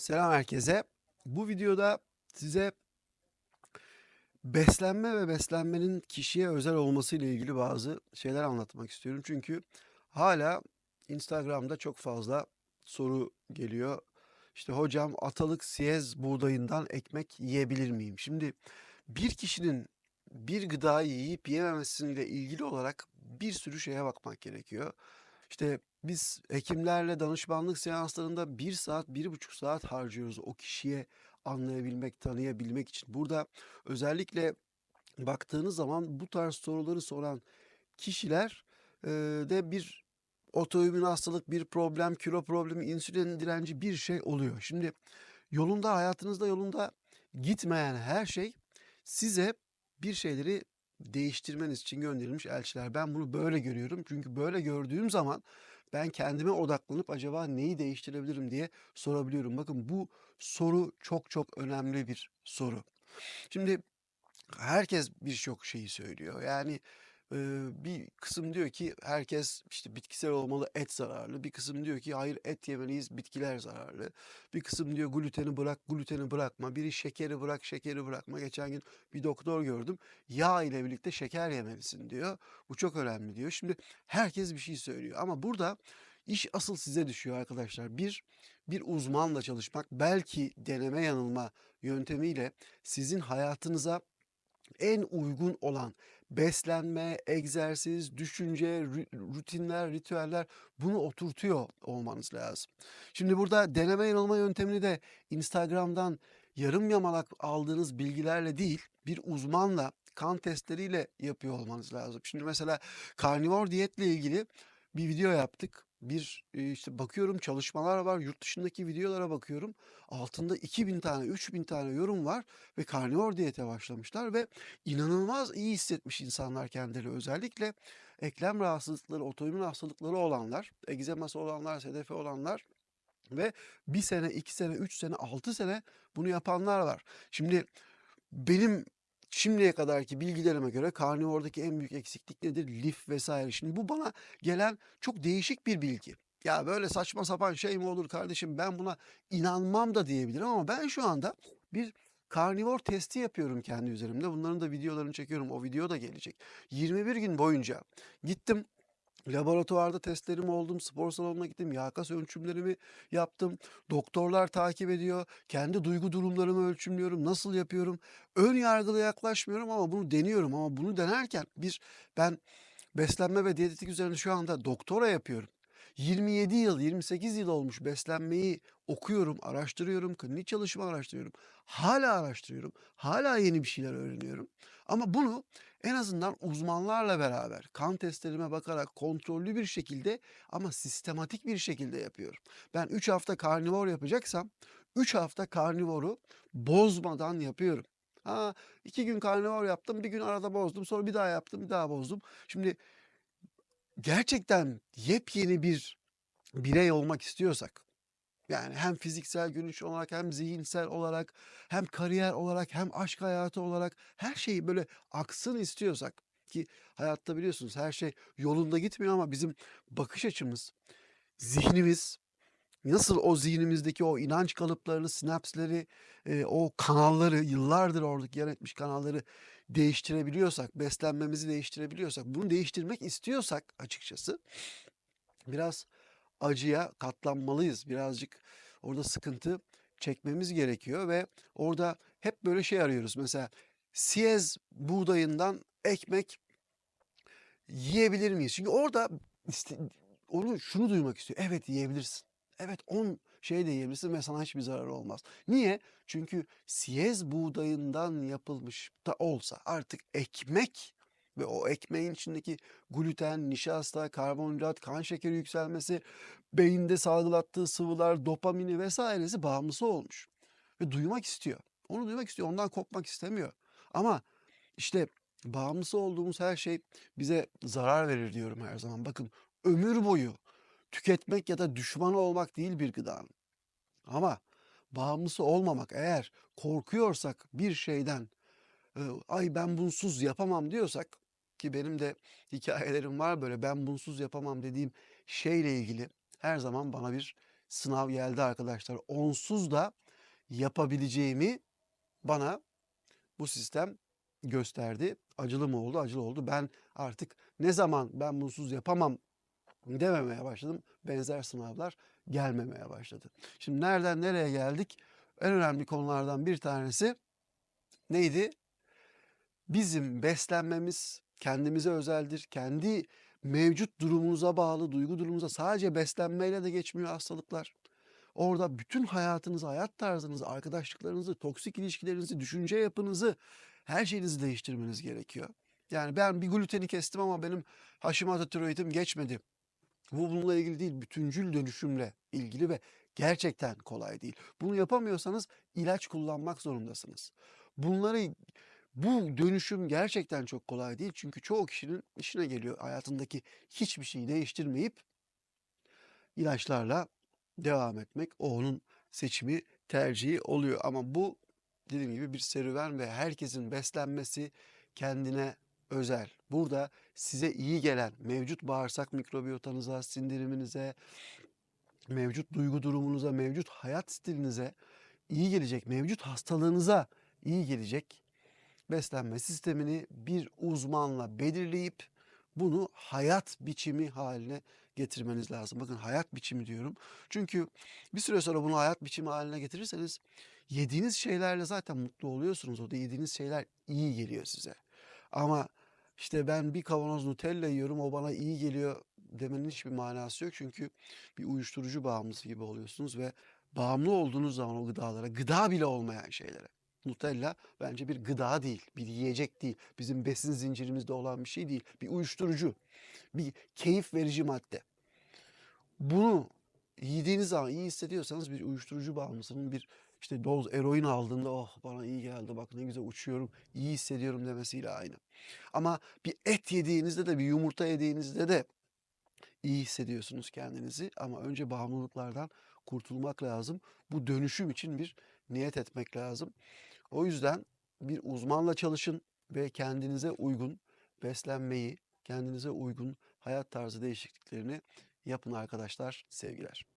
Selam herkese. Bu videoda size beslenme ve beslenmenin kişiye özel olması ile ilgili bazı şeyler anlatmak istiyorum. Çünkü hala Instagram'da çok fazla soru geliyor. İşte hocam atalık siyez buğdayından ekmek yiyebilir miyim? Şimdi bir kişinin bir gıdayı yiyip yememesiyle ilgili olarak bir sürü şeye bakmak gerekiyor. İşte biz hekimlerle danışmanlık seanslarında bir saat, bir buçuk saat harcıyoruz o kişiye anlayabilmek, tanıyabilmek için. Burada özellikle baktığınız zaman bu tarz soruları soran kişiler de bir otoimmün hastalık, bir problem, kilo problemi, insülin direnci bir şey oluyor. Şimdi yolunda, hayatınızda yolunda gitmeyen her şey size bir şeyleri değiştirmeniz için gönderilmiş elçiler. Ben bunu böyle görüyorum. Çünkü böyle gördüğüm zaman ben kendime odaklanıp acaba neyi değiştirebilirim diye sorabiliyorum. Bakın bu soru çok çok önemli bir soru. Şimdi herkes birçok şeyi söylüyor. Yani bir kısım diyor ki herkes işte bitkisel olmalı et zararlı. Bir kısım diyor ki hayır et yemeliyiz bitkiler zararlı. Bir kısım diyor gluteni bırak gluteni bırakma. Biri şekeri bırak şekeri bırakma. Geçen gün bir doktor gördüm. Yağ ile birlikte şeker yemelisin diyor. Bu çok önemli diyor. Şimdi herkes bir şey söylüyor ama burada iş asıl size düşüyor arkadaşlar. Bir bir uzmanla çalışmak belki deneme yanılma yöntemiyle sizin hayatınıza en uygun olan beslenme, egzersiz, düşünce, ru- rutinler, ritüeller bunu oturtuyor olmanız lazım. Şimdi burada deneme yanılma yöntemini de Instagram'dan yarım yamalak aldığınız bilgilerle değil, bir uzmanla kan testleriyle yapıyor olmanız lazım. Şimdi mesela karnivor diyetle ilgili bir video yaptık. Bir işte bakıyorum çalışmalar var. Yurt dışındaki videolara bakıyorum. Altında 2000 tane, 3000 tane yorum var ve karnivor diyete başlamışlar ve inanılmaz iyi hissetmiş insanlar kendileri. Özellikle eklem rahatsızlıkları, otoimmün hastalıkları olanlar, egzeması olanlar, SDF olanlar ve bir sene, iki sene, üç sene, altı sene bunu yapanlar var. Şimdi benim şimdiye kadarki bilgilerime göre karnivordaki en büyük eksiklik nedir? Lif vesaire. Şimdi bu bana gelen çok değişik bir bilgi. Ya böyle saçma sapan şey mi olur kardeşim ben buna inanmam da diyebilirim ama ben şu anda bir karnivor testi yapıyorum kendi üzerimde. Bunların da videolarını çekiyorum. O video da gelecek. 21 gün boyunca gittim Laboratuvarda testlerim oldum, spor salonuna gittim, yağ kas ölçümlerimi yaptım. Doktorlar takip ediyor. Kendi duygu durumlarımı ölçümlüyorum. Nasıl yapıyorum? Ön yargılı yaklaşmıyorum ama bunu deniyorum. Ama bunu denerken bir ben beslenme ve diyetetik üzerine şu anda doktora yapıyorum. 27 yıl, 28 yıl olmuş beslenmeyi okuyorum, araştırıyorum, klinik çalışma araştırıyorum. Hala araştırıyorum. Hala yeni bir şeyler öğreniyorum. Ama bunu en azından uzmanlarla beraber kan testlerime bakarak kontrollü bir şekilde ama sistematik bir şekilde yapıyorum. Ben 3 hafta karnivor yapacaksam 3 hafta karnivoru bozmadan yapıyorum. Ha, iki gün karnivor yaptım, bir gün arada bozdum, sonra bir daha yaptım, bir daha bozdum. Şimdi gerçekten yepyeni bir birey olmak istiyorsak, yani hem fiziksel görünüş olarak hem zihinsel olarak hem kariyer olarak hem aşk hayatı olarak her şey böyle aksın istiyorsak ki hayatta biliyorsunuz her şey yolunda gitmiyor ama bizim bakış açımız, zihnimiz nasıl o zihnimizdeki o inanç kalıplarını, sinapsleri, e, o kanalları yıllardır oradaki yer kanalları değiştirebiliyorsak, beslenmemizi değiştirebiliyorsak, bunu değiştirmek istiyorsak açıkçası biraz acıya katlanmalıyız. Birazcık orada sıkıntı çekmemiz gerekiyor ve orada hep böyle şey arıyoruz. Mesela siyez buğdayından ekmek yiyebilir miyiz? Çünkü orada onu şunu duymak istiyor. Evet yiyebilirsin. Evet 10 şey de yiyebilirsin ve sana hiçbir zararı olmaz. Niye? Çünkü siyez buğdayından yapılmış da olsa artık ekmek ve o ekmeğin içindeki gluten, nişasta, karbonhidrat, kan şekeri yükselmesi, beyinde salgılattığı sıvılar, dopamini vesairesi bağımlısı olmuş. Ve duymak istiyor. Onu duymak istiyor. Ondan kopmak istemiyor. Ama işte bağımlısı olduğumuz her şey bize zarar verir diyorum her zaman. Bakın ömür boyu tüketmek ya da düşmanı olmak değil bir gıdanın. Ama bağımlısı olmamak eğer korkuyorsak bir şeyden ay ben bunsuz yapamam diyorsak ki benim de hikayelerim var böyle ben bunsuz yapamam dediğim şeyle ilgili her zaman bana bir sınav geldi arkadaşlar. Onsuz da yapabileceğimi bana bu sistem gösterdi. Acılı mı oldu? Acılı oldu. Ben artık ne zaman ben bunsuz yapamam dememeye başladım. Benzer sınavlar gelmemeye başladı. Şimdi nereden nereye geldik? En önemli konulardan bir tanesi neydi? Bizim beslenmemiz kendimize özeldir. Kendi mevcut durumunuza bağlı, duygu durumunuza sadece beslenmeyle de geçmiyor hastalıklar. Orada bütün hayatınızı, hayat tarzınızı, arkadaşlıklarınızı, toksik ilişkilerinizi, düşünce yapınızı, her şeyinizi değiştirmeniz gerekiyor. Yani ben bir gluteni kestim ama benim Hashimoto tiroidim geçmedi. Bu bununla ilgili değil, bütüncül dönüşümle ilgili ve gerçekten kolay değil. Bunu yapamıyorsanız ilaç kullanmak zorundasınız. Bunları bu dönüşüm gerçekten çok kolay değil. Çünkü çoğu kişinin işine geliyor hayatındaki hiçbir şeyi değiştirmeyip ilaçlarla devam etmek. O onun seçimi, tercihi oluyor. Ama bu dediğim gibi bir serüven ve herkesin beslenmesi kendine özel. Burada size iyi gelen mevcut bağırsak mikrobiyotanıza, sindiriminize, mevcut duygu durumunuza, mevcut hayat stilinize iyi gelecek, mevcut hastalığınıza iyi gelecek beslenme sistemini bir uzmanla belirleyip bunu hayat biçimi haline getirmeniz lazım. Bakın hayat biçimi diyorum. Çünkü bir süre sonra bunu hayat biçimi haline getirirseniz yediğiniz şeylerle zaten mutlu oluyorsunuz. O da yediğiniz şeyler iyi geliyor size. Ama işte ben bir kavanoz Nutella yiyorum o bana iyi geliyor demenin hiçbir manası yok. Çünkü bir uyuşturucu bağımlısı gibi oluyorsunuz ve bağımlı olduğunuz zaman o gıdalara, gıda bile olmayan şeylere. Nutella bence bir gıda değil, bir yiyecek değil. Bizim besin zincirimizde olan bir şey değil. Bir uyuşturucu, bir keyif verici madde. Bunu yediğiniz zaman iyi hissediyorsanız bir uyuşturucu bağımlısının bir işte doz eroin aldığında oh bana iyi geldi bak ne güzel uçuyorum iyi hissediyorum demesiyle aynı. Ama bir et yediğinizde de bir yumurta yediğinizde de iyi hissediyorsunuz kendinizi ama önce bağımlılıklardan kurtulmak lazım. Bu dönüşüm için bir niyet etmek lazım. O yüzden bir uzmanla çalışın ve kendinize uygun beslenmeyi, kendinize uygun hayat tarzı değişikliklerini yapın arkadaşlar. Sevgiler.